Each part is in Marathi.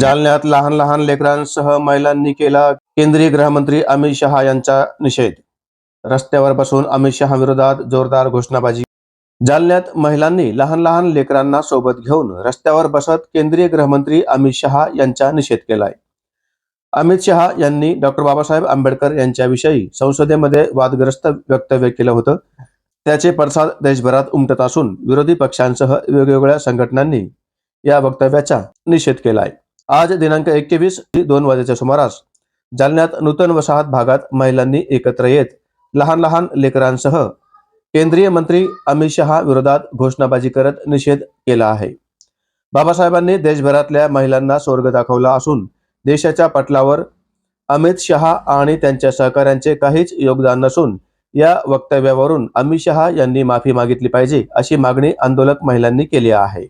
जालन्यात लहान लहान लेकरांसह महिलांनी केला केंद्रीय गृहमंत्री अमित शहा यांचा निषेध. रस्त्यावर बसून अमित शहा विरोधात जोरदार घोषणाबाजी. जालन्यात महिलांनी लहान लहान लेकरांना सोबत घेऊन रस्त्यावर बसत केंद्रीय गृहमंत्री अमित शहा यांचा निषेध केलाय. अमित शहा यांनी डॉक्टर बाबासाहेब आंबेडकर यांच्याविषयी संसदेमध्ये वादग्रस्त वक्तव्य केलं होतं. त्याचे पडसाद देशभरात उमटत असून विरोधी पक्षांसह वेगवेगळ्या संघटनांनी या वक्तव्याचा निषेध केलाय. आज दिनांक एकवीस दोन वाजेच्या सुमारास जालन्यात नूतन वसाहत भागात महिलांनी एकत्र येत लहान लहान लेकरांसह केंद्रीय मंत्री अमित शहा विरोधात घोषणाबाजी करत निषेध केला आहे. बाबासाहेबांनी देशभरातल्या महिलांना स्वर्ग दाखवला असून देशाच्या पटलावर अमित शहा आणि त्यांच्या सहकाऱ्यांचे काहीच योगदान नसून या वक्तव्यावरून अमित शहा यांनी माफी मागितली पाहिजे अशी मागणी आंदोलक महिलांनी केली आहे.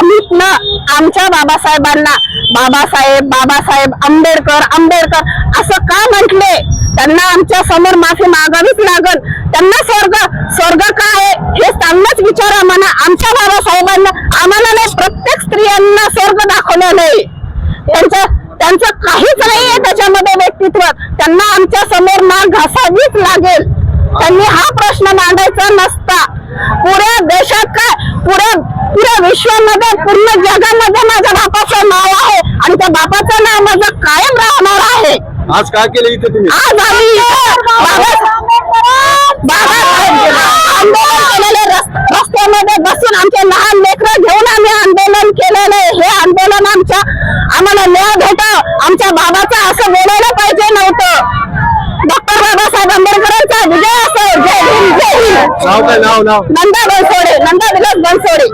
आम्हीच ना आमच्या बाबासाहेबांना बाबासाहेब बाबासाहेब आंबेडकर आंबेडकर असं का म्हटले? त्यांना आमच्यासमोर माफी मागावीच लागल. त्यांना स्वर्ग स्वर्ग काय आहे? हे सांगणंच विचारा म्हणा. आमच्या बाबासाहेबांना आम्हाला नाही प्रत्येक स्त्रियांना स्वर्ग दाखवलं नाही. त्यांचं त्यांचं काहीच नाहीये त्याच्यामध्ये व्यक्तित्व. त्यांना आमच्यासमोर नाक घासावीच लागेल. त्यांनी हा प्रश्न मांडायचा नसता. पुऱ्या देशात काय? पुऱ्या पुऱ्या विश्वामध्ये पूर्ण जगामध्ये माझ्या बापाचं नाव आहे आणि त्या बापाचं नाव माझं कायम राहणार आहे. आज काय केलं इथे तुम्ही? आज आम्ही रस्त्यामध्ये बसून आमचे लहान लेकरं घेऊन आम्ही आंदोलन केलेलं आहे. हे आंदोलन आमच्या आम्हाला न्याय भेटाव आमच्या बाबाचं असं बोलायला पाहिजे नव्हतं. डॉक्टर बाबासाहेब आंबेडकरांचा विजय असो जय भीम जय नाव. नंदा बनसोडे नंदा विलास बनसोडे.